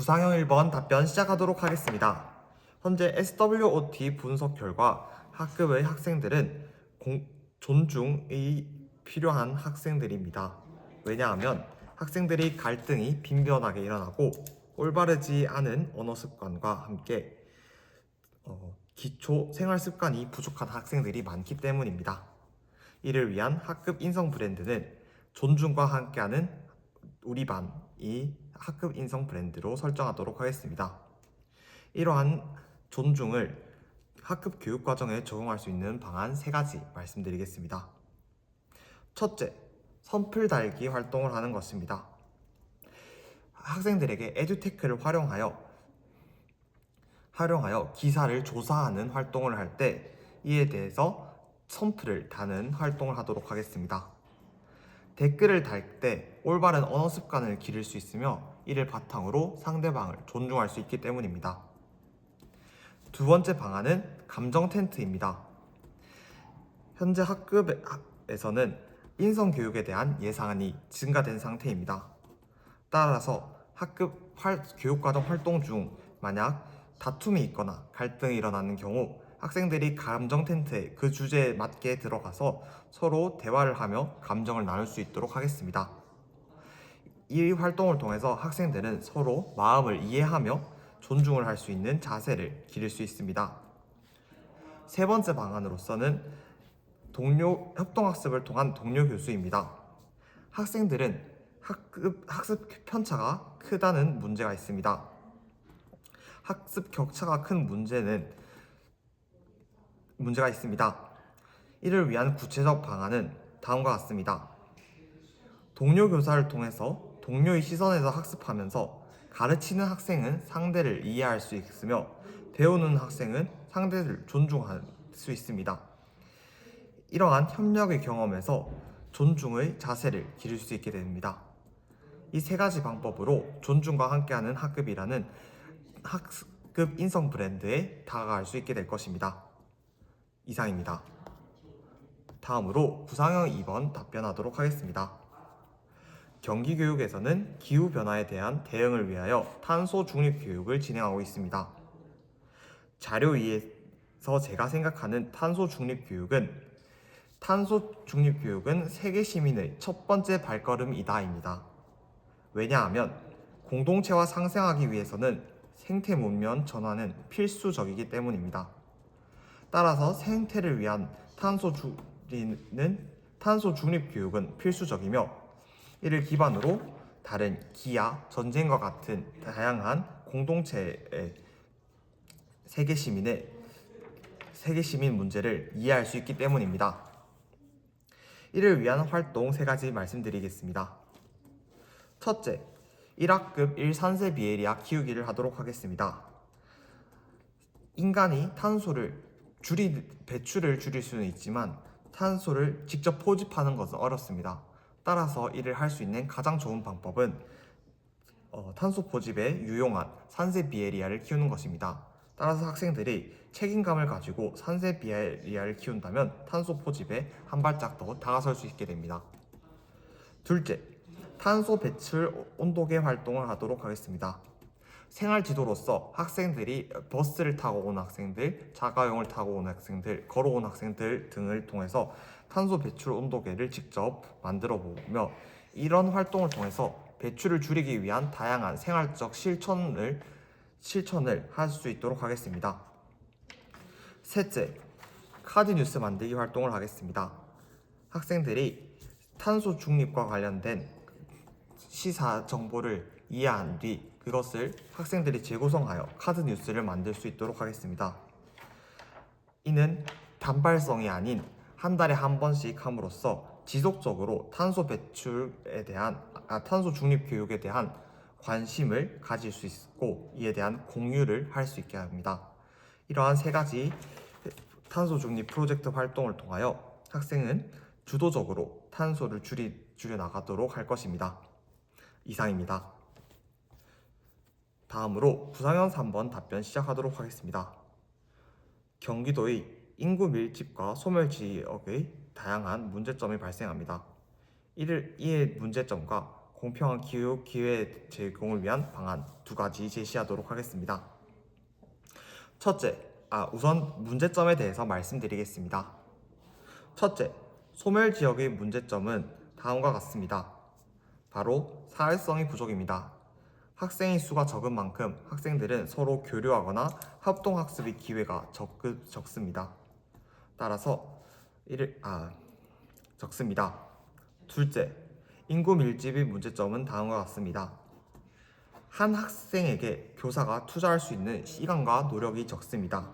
부상형 1번 답변 시작하도록 하겠습니다. 현재 SWOT 분석 결과 학급의 학생들은 공- 존중이 필요한 학생들입니다. 왜냐하면 학생들이 갈등이 빈번하게 일어나고 올바르지 않은 언어 습관과 함께 어, 기초 생활 습관이 부족한 학생들이 많기 때문입니다. 이를 위한 학급 인성 브랜드는 존중과 함께하는 우리 반이 학급 인성 브랜드로 설정하도록 하겠습니다. 이러한 존중을 학급 교육 과정에 적용할 수 있는 방안 세 가지 말씀드리겠습니다. 첫째, 선풀 달기 활동을 하는 것입니다. 학생들에게 에듀테크를 활용하여 활용하여 기사를 조사하는 활동을 할 때 이에 대해서 선풀을 다는 활동을 하도록 하겠습니다. 댓글을 달 때 올바른 언어 습관을 기를 수 있으며 이를 바탕으로 상대방을 존중할 수 있기 때문입니다. 두 번째 방안은 감정 텐트입니다. 현재 학급에서는 인성 교육에 대한 예산이 증가된 상태입니다. 따라서 학급 활- 교육과정 활동 중 만약 다툼이 있거나 갈등이 일어나는 경우 학생들이 감정 텐트에 그 주제에 맞게 들어가서 서로 대화를 하며 감정을 나눌 수 있도록 하겠습니다. 이 활동을 통해서 학생들은 서로 마음을 이해하며 존중을 할 수 있는 자세를 기를 수 있습니다. 세 번째 방안으로서는 동료 협동학습을 통한 동료 교수입니다. 학생들은 학급 학습 편차가 크다는 문제가 있습니다. 학습 격차가 큰 문제는 문제가 있습니다. 이를 위한 구체적 방안은 다음과 같습니다. 동료 교사를 통해서 동료의 시선에서 학습하면서 가르치는 학생은 상대를 이해할 수 있으며 배우는 학생은 상대를 존중할 수 있습니다. 이러한 협력의 경험에서 존중의 자세를 기를 수 있게 됩니다. 이 세 가지 방법으로 존중과 함께하는 학급이라는 학급 인성 브랜드에 다가갈 수 있게 될 것입니다. 이상입니다. 다음으로 구상형 2번 답변하도록 하겠습니다. 경기교육에서는 기후변화에 대한 대응을 위하여 탄소 중립 교육을 진행하고 있습니다. 자료위에서 제가 생각하는 탄소 중립 교육은 탄소 중립 교육은 세계 시민의 첫 번째 발걸음이다입니다. 왜냐하면 공동체와 상생하기 위해서는 생태 문명 전환은 필수적이기 때문입니다. 따라서 생태를 위한 탄소 줄이는 탄소 중립 교육은 필수적이며 이를 기반으로 다른 기아, 전쟁과 같은 다양한 공동체의 세계 시민의 세계 시민 문제를 이해할 수 있기 때문입니다. 이를 위한 활동 세 가지 말씀드리겠습니다. 첫째, 1학급 1산세 비에리아 키우기를 하도록 하겠습니다. 인간이 탄소를 줄이 배출을 줄일 수는 있지만 탄소를 직접 포집하는 것은 어렵습니다. 따라서 이를 할 수 있는 가장 좋은 방법은 어, 탄소 포집에 유용한 산세 비에리아를 키우는 것입니다. 따라서 학생들이 책임감을 가지고 산세 비에리아를 키운다면 탄소 포집에 한 발짝 더 다가설 수 있게 됩니다. 둘째, 탄소 배출 온도계 활동을 하도록 하겠습니다. 생활 지도로서 학생들이 버스를 타고 온 학생들, 자가용을 타고 온 학생들, 걸어온 학생들 등을 통해서 탄소 배출 온도계를 직접 만들어 보며 이런 활동을 통해서 배출을 줄이기 위한 다양한 생활적 실천을 실천을 할 수 있도록 하겠습니다. 셋째, 카드 뉴스 만들기 활동을 하겠습니다. 학생들이 탄소 중립과 관련된 시사 정보를 이해한 뒤 그것을 학생들이 재구성하여 카드 뉴스를 만들 수 있도록 하겠습니다. 이는 단발성이 아닌 한 달에 한 번씩 함으로써 지속적으로 탄소 배출에 대한 아, 탄소 중립 교육에 대한 관심을 가질 수 있고 이에 대한 공유를 할 수 있게 합니다. 이러한 세 가지 탄소 중립 프로젝트 활동을 통하여 학생은 주도적으로 탄소를 줄이, 줄여 나가도록 할 것입니다. 이상입니다. 다음으로 구상현 3번 답변 시작하도록 하겠습니다. 경기도의 인구 밀집과 소멸 지역의 다양한 문제점이 발생합니다. 이를 이의 문제점과 공평한 교육 기회 제공을 위한 방안 두 가지 제시하도록 하겠습니다. 첫째, 아 우선 문제점에 대해서 말씀드리겠습니다. 첫째, 소멸 지역의 문제점은 다음과 같습니다. 바로 사회성이 부족입니다. 학생의 수가 적은 만큼 학생들은 서로 교류하거나 합동학습의 기회가 적, 적습니다. 따라서 이를 아 적습니다. 둘째, 인구 밀집의 문제점은 다음과 같습니다. 한 학생에게 교사가 투자할 수 있는 시간과 노력이 적습니다.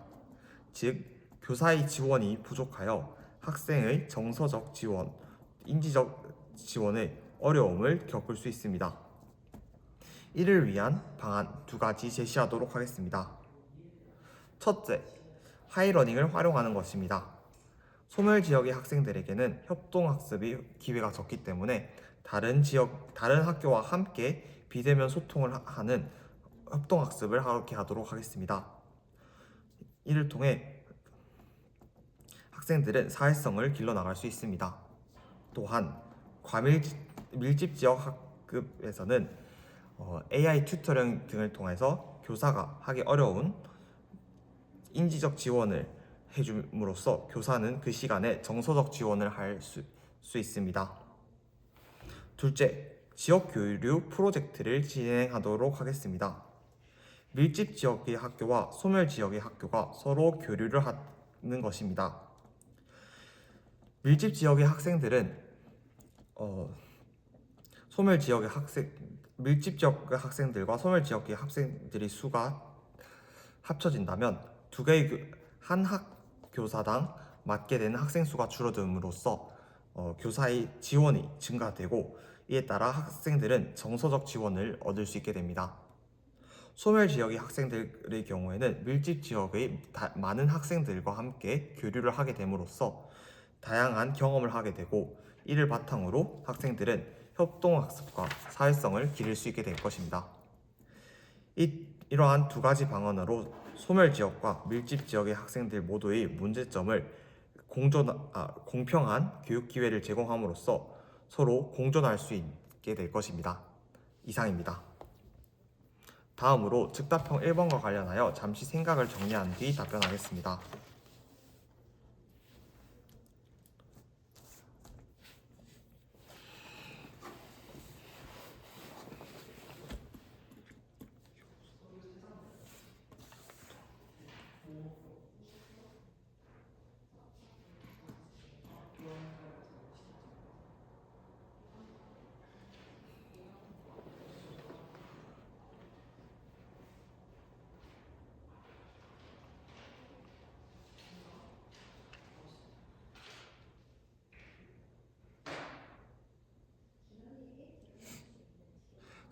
즉, 교사의 지원이 부족하여 학생의 정서적 지원, 인지적 지원의 어려움을 겪을 수 있습니다. 이를 위한 방안 두 가지 제시하도록 하겠습니다. 첫째, 하이러닝을 활용하는 것입니다. 소멸 지역의 학생들에게는 협동학습의 기회가 적기 때문에 다른 지역, 다른 학교와 함께 비대면 소통을 하- 하는 협동학습을 하게 하도록 하겠습니다. 이를 통해 학생들은 사회성을 길러나갈 수 있습니다. 또한 과밀집 지역 학급에서는 어, AI 튜터링 등을 통해서 교사가 하기 어려운 인지적 지원을 해줌으로써 교사는 그 시간에 정서적 지원을 할수 있습니다. 둘째, 지역 교류 프로젝트를 진행하도록 하겠습니다. 밀집 지역의 학교와 소멸 지역의 학교가 서로 교류를 하는 것입니다. 밀집 지역의 학생들은 어, 소멸 지역의 학생 밀집 지역의 학생들과 소멸 지역의 학생들의 수가 합쳐진다면 두 개의 교- 한 학교사당 맡게 되는 학생 수가 줄어듦으로써 어, 교사의 지원이 증가되고 이에 따라 학생들은 정서적 지원을 얻을 수 있게 됩니다. 소멸 지역의 학생들의 경우에는 밀집 지역의 다- 많은 학생들과 함께 교류를 하게 됨으로써 다양한 경험을 하게 되고 이를 바탕으로 학생들은 협동학습과 사회성을 기를 수 있게 될 것입니다. 이, 이러한 두 가지 방안으로 소멸 지역과 밀집 지역의 학생들 모두의 문제점을 공존, 아, 공평한 교육 기회를 제공함으로써 서로 공존할 수 있게 될 것입니다. 이상입니다. 다음으로 즉답형 1번과 관련하여 잠시 생각을 정리한 뒤 답변하겠습니다.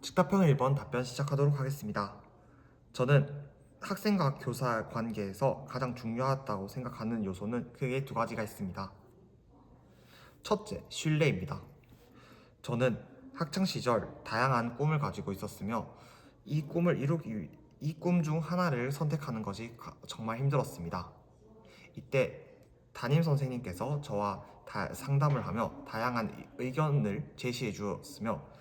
즉답형 1번 답변 시작하도록 하겠습니다. 저는 학생과 교사 관계에서 가장 중요하다고 생각하는 요소는 크게 두 가지가 있습니다. 첫째, 신뢰입니다. 저는 학창 시절 다양한 꿈을 가지고 있었으며 이 꿈을 이루기 위이꿈 중 하나를 선택하는 것이 가- 정말 힘들었습니다. 이때 담임 선생님께서 저와 다- 상담을 하며 다양한 의- 의견을 제시해 주었으며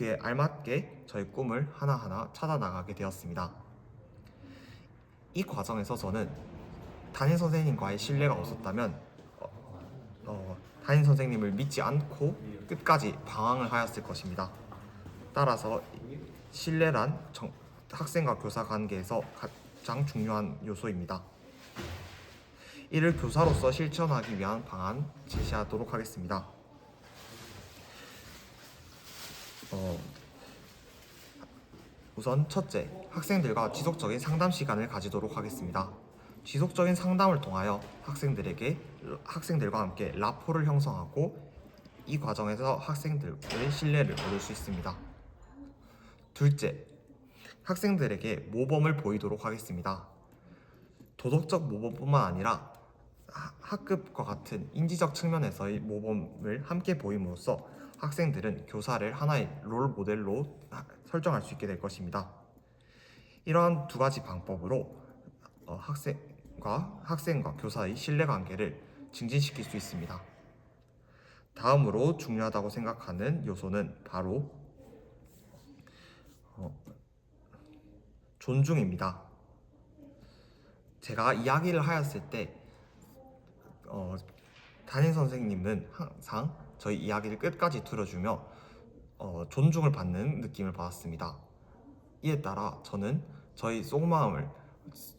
그에 알맞게 저의 꿈을 하나하나 찾아 나가게 되었습니다. 이 과정에서 저는 담임 선생님과의 신뢰가 없었다면 어, 어, 담임 선생님을 믿지 않고 끝까지 방황을 하였을 것입니다. 따라서 신뢰란 정- 학생과 교사 관계에서 가장 중요한 요소입니다. 이를 교사로서 실천하기 위한 방안 제시하도록 하겠습니다. 어, 우선 첫째, 학생들과 지속적인 상담 시간을 가지도록 하겠습니다. 지속적인 상담을 통하여 학생들에게 학생들과 함께 라포를 형성하고 이 과정에서 학생들의 신뢰를 얻을 수 있습니다. 둘째, 학생들에게 모범을 보이도록 하겠습니다. 도덕적 모범뿐만 아니라 하- 학급과 같은 인지적 측면에서의 모범을 함께 보임으로써 학생들은 교사를 하나의 롤 모델로 하- 설정할 수 있게 될 것입니다. 이러한 두 가지 방법으로 어, 학생과 학생과 교사의 신뢰 관계를 증진시킬 수 있습니다. 다음으로 중요하다고 생각하는 요소는 바로 어, 존중입니다. 제가 이야기를 하였을 때 어, 담임 선생님은 항상 저희 이야기를 끝까지 들어주며 어, 존중을 받는 느낌을 받았습니다. 이에 따라 저는 저희 속마음을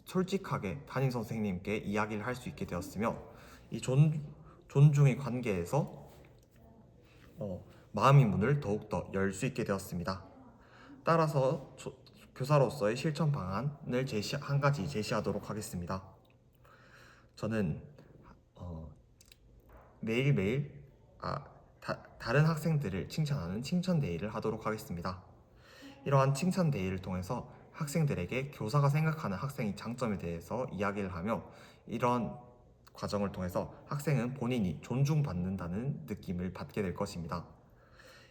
솔직하게 담임 선생님께 이야기를 할 수 있게 되었으며 이 존, 존중의 관계에서 어, 마음의 문을 더욱더 열 수 있게 되었습니다. 따라서 조- 교사로서의 실천 방안을 제시 한 가지 제시하도록 하겠습니다. 저는 어, 매일매일 아, 다, 다른 학생들을 칭찬하는 칭찬 데이를 하도록 하겠습니다. 이러한 칭찬 데이를 통해서 학생들에게 교사가 생각하는 학생의 장점에 대해서 이야기를 하며 이런 과정을 통해서 학생은 본인이 존중받는다는 느낌을 받게 될 것입니다.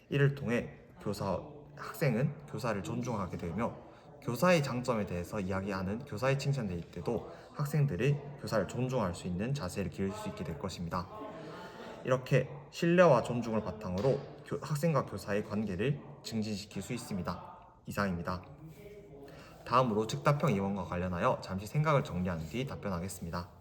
이를 통해 교사 학생은 교사를 존중하게 되며 교사의 장점에 대해서 이야기하는 교사의 칭찬 데이 때도 학생들이 교사를 존중할 수 있는 자세를 기를 수 있게 될 것입니다. 이렇게 신뢰와 존중을 바탕으로 교- 학생과 교사의 관계를 증진시킬 수 있습니다. 이상입니다. 다음으로 즉답형 이원과 관련하여 잠시 생각을 정리한 뒤 답변하겠습니다.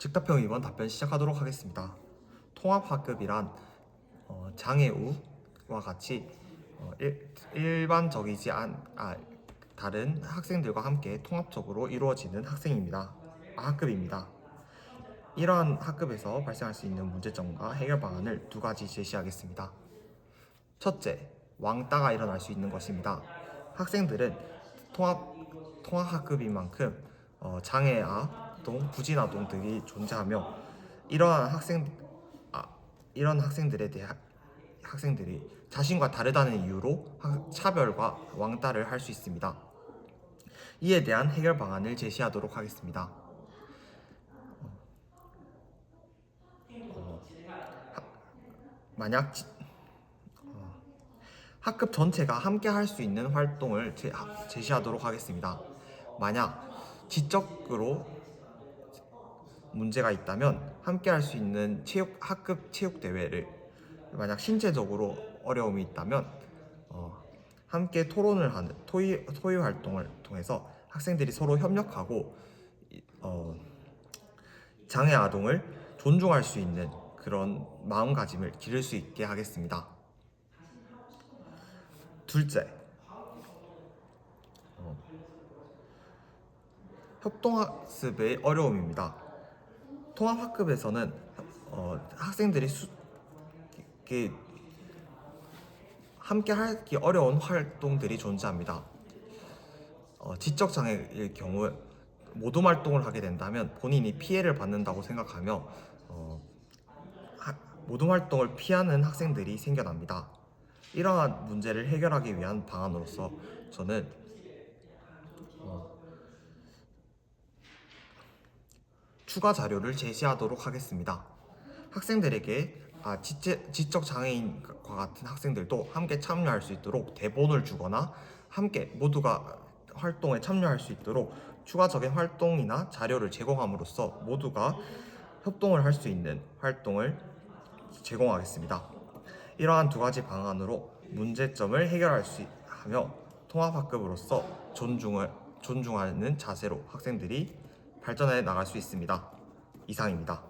즉답형 이원 답변 시작하도록 하겠습니다. 통합학급이란 어, 장애우와 같이 어, 일, 일반적이지 않 아, 다른 학생들과 함께 통합적으로 이루어지는 학생입니다. 아, 학급입니다. 이러한 학급에서 발생할 수 있는 문제점과 해결 방안을 두 가지 제시하겠습니다. 첫째, 왕따가 일어날 수 있는 것입니다. 학생들은 통합 통합 학급인 만큼 어, 장애아 동, 부진 아동 등이 존재하며 이러한 학생 아, 이런 학생들에 대해 학생들이 자신과 다르다는 이유로 학- 차별과 왕따를 할 수 있습니다. 이에 대한 해결 방안을 제시하도록 하겠습니다. 어, 하- 만약 지- 어, 학급 전체가 함께 할 수 있는 활동을 제, 하- 제시하도록 하겠습니다. 만약 지적으로 문제가 있다면 함께 할 수 있는 체육 학급 체육 대회를 만약 신체적으로 어려움이 있다면 어, 함께 토론을 하는 토의 토의 활동을 통해서 학생들이 서로 협력하고 이- 어, 장애 아동을 존중할 수 있는 그런 마음가짐을 기를 수 있게 하겠습니다. 둘째, 어, 협동학습의 어려움입니다. 통합학급에서는 어, 학생들이 수, 이렇게 함께 하기 어려운 활동들이 존재합니다. 어, 지적 장애일 경우 모둠 활동을 하게 된다면 본인이 피해를 받는다고 생각하며 어, 하- 모둠 활동을 피하는 학생들이 생겨납니다. 이러한 문제를 해결하기 위한 방안으로서 저는 추가 자료를 제시하도록 하겠습니다. 학생들에게 아, 지적 장애인과 같은 학생들도 함께 참여할 수 있도록 대본을 주거나 함께 모두가 활동에 참여할 수 있도록 추가적인 활동이나 자료를 제공함으로써 모두가 협동을 할 수 있는 활동을 제공하겠습니다. 이러한 두 가지 방안으로 문제점을 해결할 수 하며 통합학급으로서 존중을 존중하는 자세로 학생들이 발전해 나갈 수 있습니다. 이상입니다.